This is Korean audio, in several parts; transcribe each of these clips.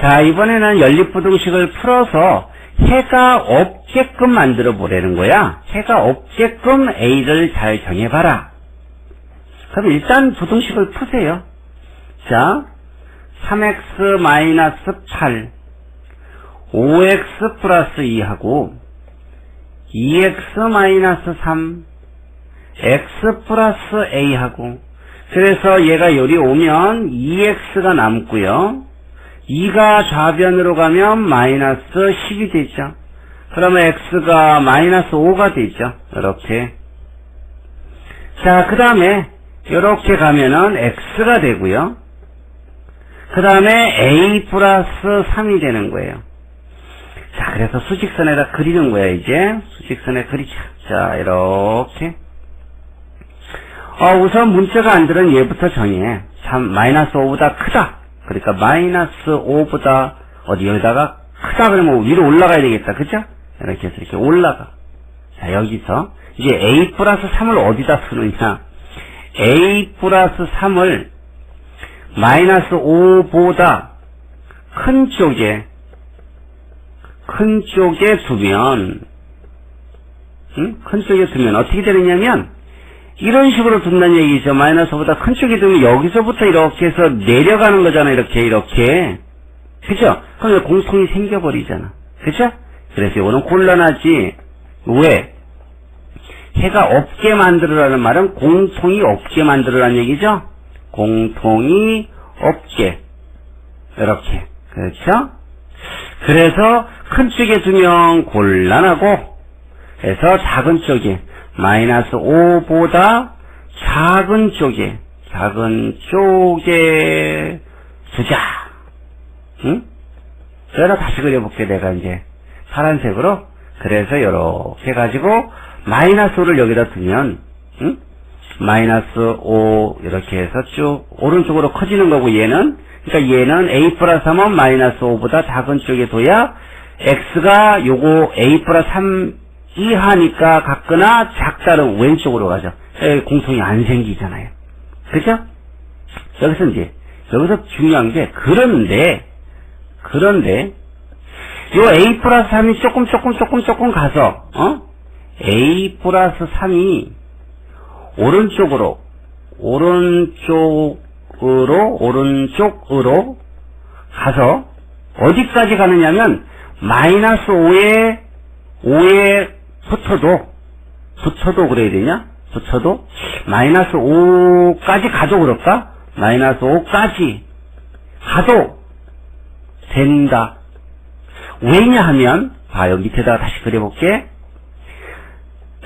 자, 이번에는 연립부등식을 풀어서 해가 없게끔 만들어 보라는 거야. 해가 없게끔 A를 잘 정해봐라. 그럼 일단 부등식을 푸세요. 자, 3x 마이너스 8, 5x 플러스 2하고, 2x 마이너스 3, x 플러스 a하고, 그래서 얘가 요리 오면 2x가 남고요. 2가 좌변으로 가면 마이너스 10이 되죠. 그러면 x가 마이너스 5가 되죠. 이렇게. 자, 그 다음에 이렇게 가면은 x가 되고요. 그 다음에 a 플러스 3이 되는 거예요. 자, 그래서 수직선에다 그리는 거야, 이제. 수직선에 그리자. 자, 이렇게. 어, 우선 문자가 안 들은 얘부터 정해. 3, 마이너스 5보다 크다. 그러니까 마이너스 5보다 어디 여기다가 크다 그러면 위로 올라가야 되겠다. 그죠? 이렇게 해서 이렇게 올라가. 자, 여기서 이제 a 플러스 3을 어디다 쓰느냐. a 플러스 3을 마이너스 5보다 큰 쪽에 큰 쪽에 두면 응? 큰 쪽에 두면 어떻게 되느냐면 이런 식으로 둔다는 얘기죠. 마이너스보다 큰 쪽에 두면 여기서부터 이렇게 해서 내려가는 거잖아. 이렇게 이렇게 그죠? 그럼 공통이 생겨버리잖아. 그죠? 그래서 이거는 곤란하지. 왜? 해가 없게 만들으라는 말은 공통이 없게 만들으라는 얘기죠? 공통이 없게. 이렇게. 그렇죠? 그래서 큰 쪽에 두면 곤란하고, 그래서 작은 쪽에, 마이너스 5보다 작은 쪽에, 작은 쪽에 두자. 응? 그래서 다시 그려볼게, 내가 이제. 파란색으로. 그래서 이렇게 해가지고, 마이너스 5를 여기다 두면, 응? 마이너스 5, 이렇게 해서 쭉, 오른쪽으로 커지는 거고, 얘는. 그러니까 얘는 a 플러스 3은 마이너스 5보다 작은 쪽에 둬야, x가 요거 a 플러스 3 이하니까 같거나 작다는 왼쪽으로 가죠. 에, 공통이 안 생기잖아요. 그죠? 여기서 이제, 여기서 중요한 게, 그런데, 그런데, 요 a 플러스 3이 조금 조금 조금 조금 가서, 어? a 플러스 3이 오른쪽으로, 오른쪽으로, 오른쪽으로 가서, 어디까지 가느냐면, 마이너스 5에, 5에 붙어도, 붙어도 그래야 되냐? 붙어도, 마이너스 5까지 가도 그럴까? 마이너스 5까지 가도 된다. 왜냐 하면, 봐, 여기 밑에다가 다시 그려볼게.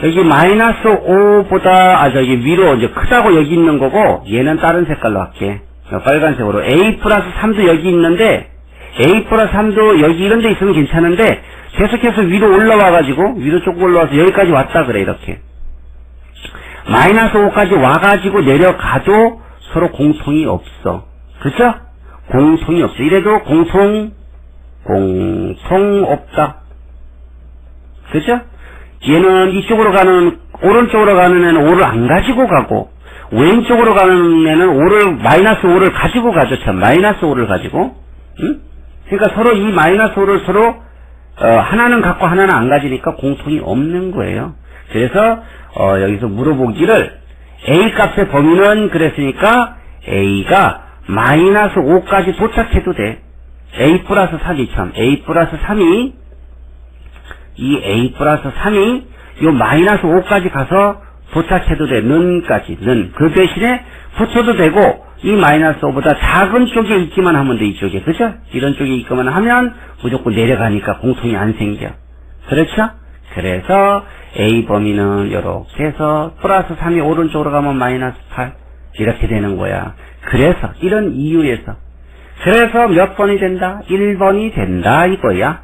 여기 마이너스 5보다, 아, 저기 위로 이제 크다고 여기 있는 거고, 얘는 다른 색깔로 할게. 어, 빨간색으로. A 플러스 3도 여기 있는데, A 플러스 3도 여기 이런 데 있으면 괜찮은데, 계속해서 위로 올라와가지고, 위로 조금 올라와서 여기까지 왔다 그래, 이렇게. 마이너스 5까지 와가지고 내려가도 서로 공통이 없어. 그죠? 공통이 없어. 이래도 공통, 공통 없다. 그죠? 얘는 이쪽으로 가는, 오른쪽으로 가는 애는 5를 안 가지고 가고, 왼쪽으로 가는 애는 5를, 마이너스 5를 가지고 가죠, 참. 마이너스 5를 가지고. 응? 그러니까 서로 이 마이너스 5를 서로, 어, 하나는 갖고 하나는 안 가지니까 공통이 없는 거예요. 그래서, 어, 여기서 물어보기를, A 값의 범위는 그랬으니까, A가 마이너스 5까지 도착해도 돼. A 플러스 3이 참, A 플러스 3이, 이 A 플러스 3이, 요 마이너스 5까지 가서 도착해도 돼. 는까지, 는. 그 대신에 붙어도 되고, 이 마이너스 5보다 작은 쪽에 있기만 하면 돼, 이쪽에. 그죠? 이런 쪽에 있기만 하면 무조건 내려가니까 공통이 안 생겨. 그렇죠? 그래서 A 범위는 이렇게 해서 플러스 3이 오른쪽으로 가면 마이너스 8. 이렇게 되는 거야. 그래서, 이런 이유에서. 그래서 몇 번이 된다? 1번이 된다, 이거야.